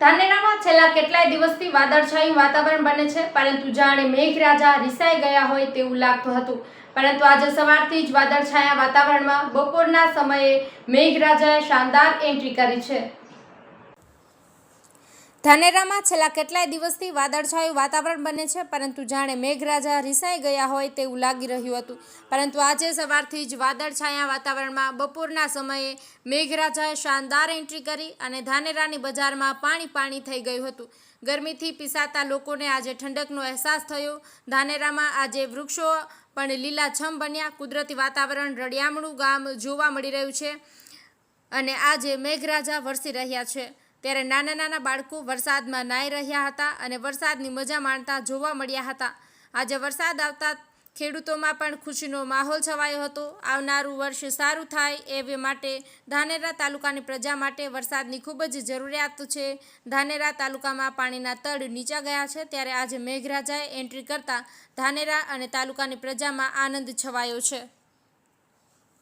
ધાનેરામાં છેલ્લા કેટલાય દિવસથી વાદળછાયું વાતાવરણ બને છે, પરંતુ જાણે મેઘરાજા રિસાઈ ગયા હોય તેવું લાગતું હતું. પરંતુ આજે સવારથી જ વાદળછાયા વાતાવરણમાં બપોરના સમયે મેઘરાજાએ શાનદાર એન્ટ્રી કરી છે. ધાનેરામાં છેલ્લા કેટલાય દિવસથી વાદળછાયું વાતાવરણ બને છે, પરંતુ જાણે મેઘરાજા રિસાઈ ગયા હોય તેવું લાગી રહ્યું હતું. પરંતુ આજે સવારથી જ વાદળછાયા વાતાવરણમાં બપોરના સમયે મેઘરાજાએ શાનદાર એન્ટ્રી કરી અને ધાનેરાની બજારમાં પાણી પાણી થઈ ગયું હતું. ગરમીથી પીસાતા લોકોને આજે ઠંડકનો અહેસાસ થયો. ધાનેરામાં આજે વૃક્ષો પણ લીલાછમ બન્યા. કુદરતી વાતાવરણ રળિયામણું ગામ જોવા મળી રહ્યું છે અને આજે મેઘરાજા વરસી રહ્યા છે. ત્યારે નાના નાના બાળકો વરસાદમાં નાહી રહ્યા હતા અને વરસાદની મજા માણતા જોવા મળ્યા હતા. આજે વરસાદ આવતા ખેડૂતોમાં પણ ખુશીનો માહોલ છવાયો હતો. આવનારું વર્ષ સારું થાય એ માટે ધાનેરા તાલુકાની પ્રજા માટે વરસાદની ખૂબ જ જરૂરિયાત છે. ધાનેરા તાલુકામાં પાણીના તળ નીચા ગયા છે ત્યારે આજે મેઘરાજાએ એન્ટ્રી કરતા ધાનેરા અને તાલુકાની પ્રજામાં આનંદ છવાયો છે.